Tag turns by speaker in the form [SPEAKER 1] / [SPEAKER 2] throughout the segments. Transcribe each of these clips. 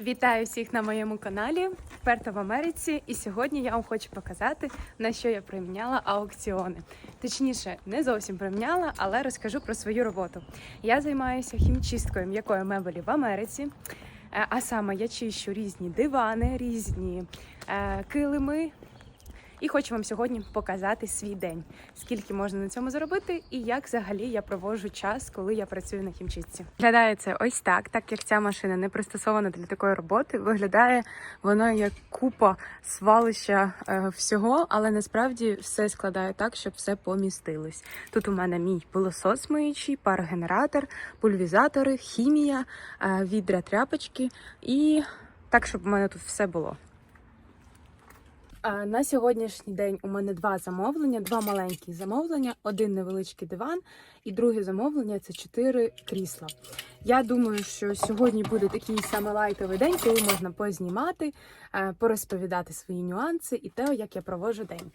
[SPEAKER 1] Вітаю всіх на моєму каналі Вперта в Америці. І сьогодні я вам хочу показати, на що я приміняла аукціони. Точніше, не зовсім приміняла, але розкажу про свою роботу. Я займаюся хімчисткою м'якої мебелі в Америці. Е, А саме я чищу різні дивани, різні е, килими. І хочу вам сьогодні показати свій день, скільки можна на цьому заробити, і як взагалі я проводжу час, коли я працюю на хімчистці. Виглядає це ось так, так як ця машина не пристосована для такої роботи. Виглядає воно як купа свалища е, всього, але насправді все складає так, щоб все помістилось. Тут у мене мій пилосос миючий, парогенератор, пульвізатори, хімія, е, відра тряпочки і так, щоб у мене тут все було. На сьогоднішній день у мене два замовлення, два маленькі замовлення, один невеличкий диван і друге замовлення це чотири крісла. Я думаю, що сьогодні буде такий саме лайтовий день, коли можна познімати, е, порозповідати свої нюанси і те, як я проводжу день.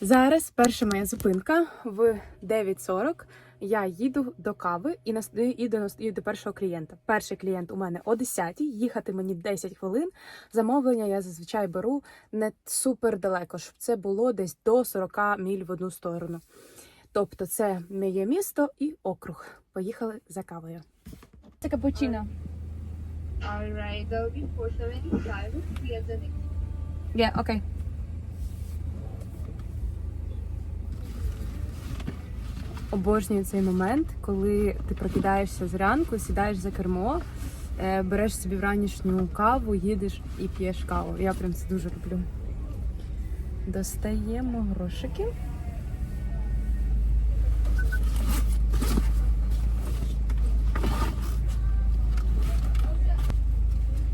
[SPEAKER 1] Зараз перша моя зупинка в 9.40. Я їду до кави і нас і до, і до першого клієнта. Перший клієнт у мене о 10 їхати мені 10 хвилин. Замовлення я зазвичай беру не супер далеко, щоб це було десь до 40 міль в одну сторону. Тобто, це моє місто і округ. Поїхали за кавою. Це капучино.
[SPEAKER 2] Alright, that will be 475 three at the next.
[SPEAKER 1] Yeah, окей. Обожнюю цей момент, коли ти прокидаєшся зранку, сідаєш за кермо, е, береш собі вранішню каву, їдеш і п'єш каву. Я прям це дуже люблю. Достаємо грошики.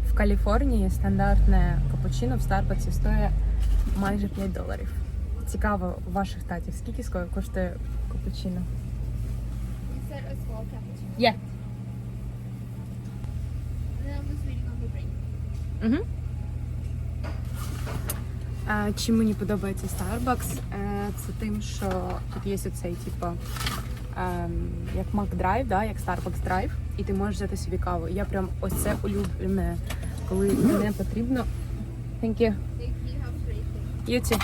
[SPEAKER 1] В Каліфорнії стандартне капучино в Старбаксі стоїть майже 5 доларів. Цікаво ваших татів, скільки ско- коштує капучино?
[SPEAKER 2] Small cappuccino.
[SPEAKER 1] Є.
[SPEAKER 2] And then I'm just waiting on the break.
[SPEAKER 1] Угу. А, чим мені подобається Starbucks? Е, Це тим, що тут є оцей, типу, ем, як Mac Drive, да, як Starbucks Drive, і ти можеш взяти собі каву. Я прям ось це улюблене, коли не потрібно. Thank you.
[SPEAKER 2] Thank you. Have great day.
[SPEAKER 1] Юці,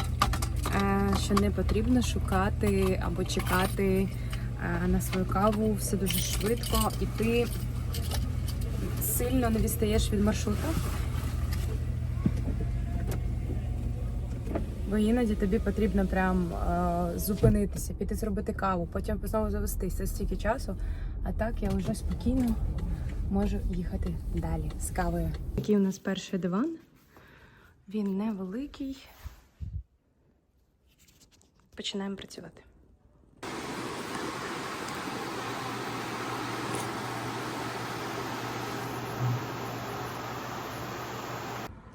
[SPEAKER 1] е, що не потрібно шукати або чекати на свою каву, все дуже швидко, і ти сильно не відстаєш від маршруту. Бо іноді тобі потрібно прям е, зупинитися, піти зробити каву, потім знову завестися стільки часу. А так я вже спокійно можу їхати далі з кавою. Такий у нас перший диван. Він невеликий. Починаємо працювати.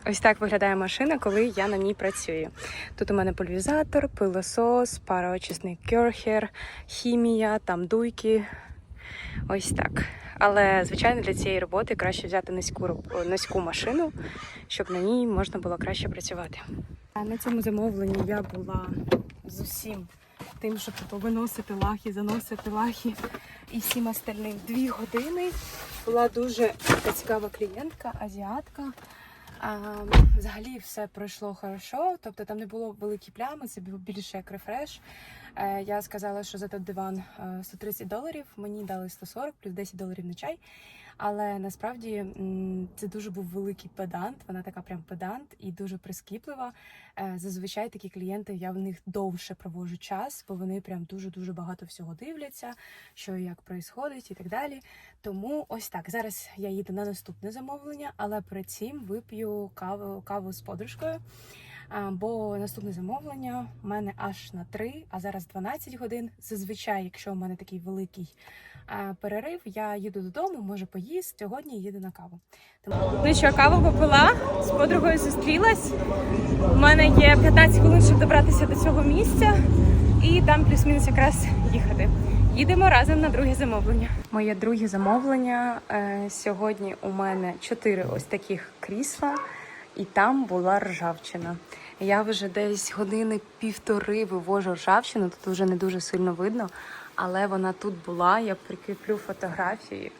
[SPEAKER 1] Ось так виглядає машина, коли я на ній працюю. Тут у мене пульвізатор, пилосос, пароочисний кьорхер, хімія, там дуйки. Ось так. Але, звичайно, для цієї роботи краще взяти низьку, низьку машину, щоб на ній можна було краще працювати. На цьому замовленні я була з усім тим, щоб повиносити лахи, заносити лахи і всім остальним дві години. Була дуже цікава клієнтка, азіатка. А, взагалі все пройшло хорошо, тобто там не було великі плями, це був більше як рефреш. Е, я сказала, що за той диван е, 130 доларів, мені дали 140 плюс 10 доларів на чай. Але насправді це дуже був великий педант. Вона така прям педант і дуже прискіплива. Е, Зазвичай такі клієнти я в них довше проводжу час, бо вони прям дуже дуже багато всього дивляться, що і як происходить і так далі. Тому ось так. Зараз я їду на наступне замовлення, але перед цим вип'ю каву, каву з подружкою. Бо наступне замовлення у мене аж на 3, а зараз 12 годин. Зазвичай, якщо у мене такий великий перерив, я їду додому, можу поїсти. Сьогодні їду на каву. Ну що, каву попила, з подругою зустрілась. У мене є 15 хвилин, щоб добратися до цього місця, і там плюс-мінус якраз їхати. Їдемо разом на друге замовлення. Моє друге замовлення е, сьогодні у мене чотири ось таких крісла, і там була ржавчина. Я вже десь години півтори вивожу ржавчину, тут вже не дуже сильно видно, але вона тут була. Я прикріплю фотографії.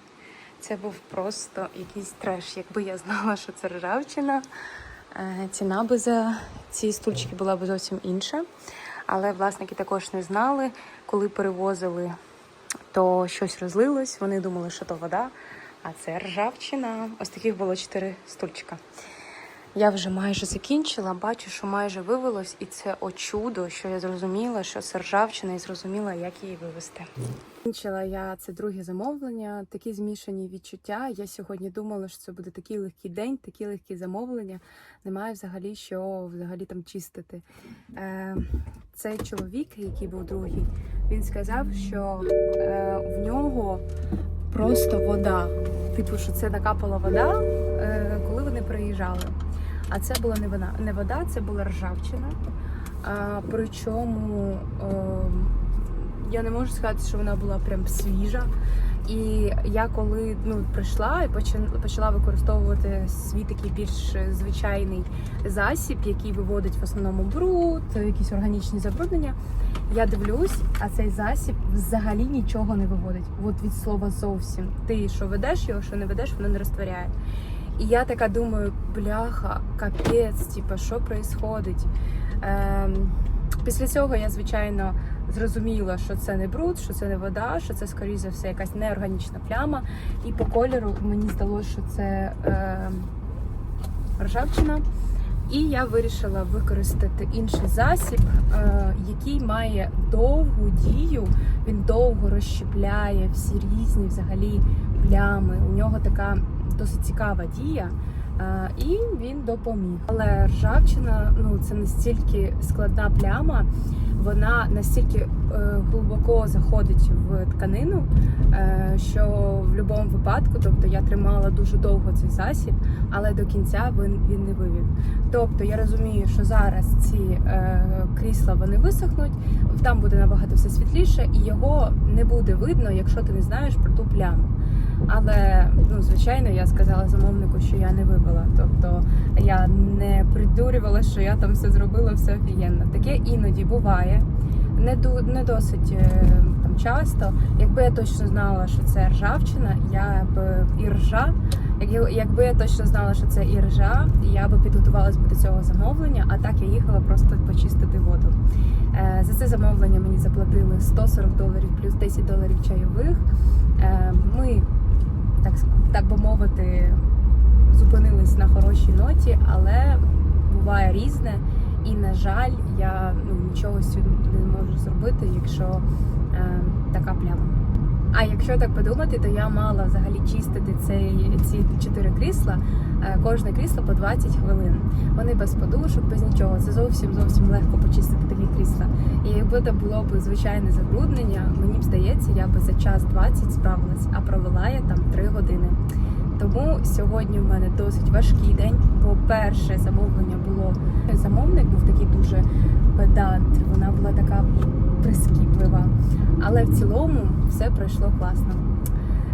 [SPEAKER 1] Це був просто якийсь треш. Якби я знала, що це ржавчина, е, ціна би за ці стульчики була б зовсім інша. Але власники також не знали, коли перевозили, то щось розлилось. Вони думали, що то вода, а це ржавчина. Ось таких було чотири стульчика. Я вже майже закінчила, бачу, що майже вивелось, і це о чудо, що я зрозуміла, що це ржавчина і зрозуміла, як її вивезти. Закінчила я це друге замовлення, такі змішані відчуття. Я сьогодні думала, що це буде такий легкий день, такі легкі замовлення. Немає взагалі що взагалі там чистити. Е, цей чоловік, який був другий, він сказав, що е, в нього просто вода. Типу, що це накапала вода, е, коли вони приїжджали. А це була не вона, не вода, це була ржавчина. А, причому е, я не можу сказати, що вона була прям свіжа. І я коли ну, прийшла і почала використовувати свій такий більш звичайний засіб, який виводить в основному бруд, якісь органічні забруднення. Я дивлюсь, а цей засіб взагалі нічого не виводить. От від слова зовсім. Ти що ведеш його, що не ведеш, воно не розтворяє. І я така думаю, бляха, капець, типа, що відбувається? Ем, після цього я, звичайно, зрозуміла, що це не бруд, що це не вода, що це, скоріше за все, якась неорганічна пляма. І по кольору мені здалося, що це ем, ржавчина. І я вирішила використати інший засіб, е, який має довгу дію. Він довго розщепляє всі різні взагалі плями. У нього така досить цікава дія. е, І він допоміг. Але ржавчина ну це настільки складна пляма, вона настільки е, глибоко заходить в тканину, е, що в будь-якому випадку, тобто я тримала дуже довго цей засіб, але до кінця він, він не вивів. Тобто я розумію, що зараз ці е, крісла вони висохнуть, там буде набагато все світліше, і його не буде видно, якщо ти не знаєш про ту пляму. Але ну звичайно, я сказала замовнику, що я не вивела. Тобто я не придурювала, що я там все зробила, все офігенно. Таке іноді буває. Не не досить е, там часто. Якби я точно знала, що це ржавчина, я б і ржа. Якби я точно знала, що це і ржа, я би підготувалась до цього замовлення, а так я їхала просто почистити воду. Е, За це замовлення мені заплатили 140 доларів плюс 10 доларів чайових. Е, Ми, так, так би мовити, зупинились на хорошій ноті, але буває різне. І, на жаль, я ну, нічого сьогодні не можу зробити, якщо е, така пляма. А якщо так подумати, то я мала взагалі чистити цей, ці чотири крісла, е, кожне крісло по 20 хвилин. Вони без подушок, без нічого. Це зовсім зовсім легко почистити такі крісла. І якби це було б звичайне забруднення, мені б здається, я би за час 20 справилась, а провела я там 3 години. Тому сьогодні в мене досить важкий день, бо перше замовлення було замовник був такий дуже педант, вона була така прискіплива. Але в цілому все пройшло класно.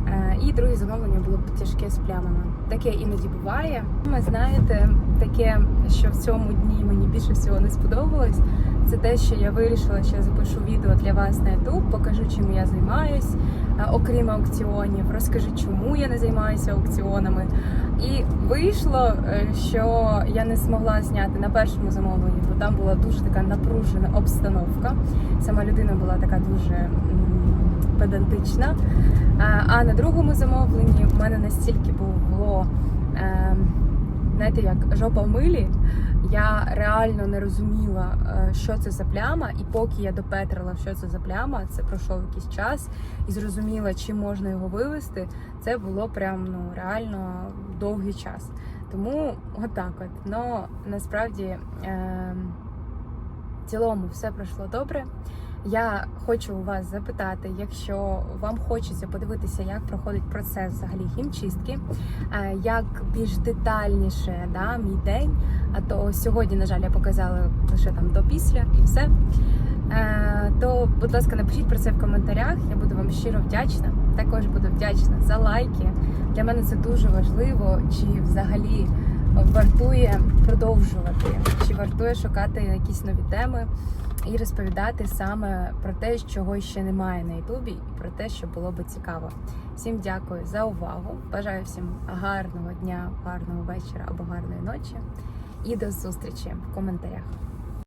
[SPEAKER 1] Е, І друге замовлення було тяжке з плямами. Таке іноді буває. Ви знаєте, таке, що в цьому дні мені більше всього не сподобалось, це те, що я вирішила, що я запишу відео для вас на YouTube, покажу, чим я займаюсь, е, окрім аукціонів, розкажу, чому я не займаюся аукціонами. І вийшло, е, що я не змогла зняти на першому замовленні, бо там була дуже така напружена обстановка. Сама людина була така дуже педантична. А, А на другому замовленні в мене настільки було, е, знаєте, як жопа в милі. Я реально не розуміла, е, що це за пляма, і поки я допетрила, що це за пляма, це пройшов якийсь час і зрозуміла, чим можна його вивести. Це було прям ну реально довгий час. Тому отак от. Ну насправді е, в цілому все пройшло добре. Я хочу у вас запитати, якщо вам хочеться подивитися, як проходить процес взагалі хімчистки, е, як більш детальніше да, мій день. А то сьогодні, на жаль, я показала лише там до після і все. Е, То, будь ласка, напишіть про це в коментарях. Я буду вам щиро вдячна. Також буду вдячна за лайки. Для мене це дуже важливо, чи взагалі вартує продовжувати, чи вартує шукати якісь нові теми. І розповідати саме про те, чого ще немає на Ютубі, і про те, що було би цікаво. Всім дякую за увагу. Бажаю всім гарного дня, гарного вечора або гарної ночі. І до зустрічі в коментарях.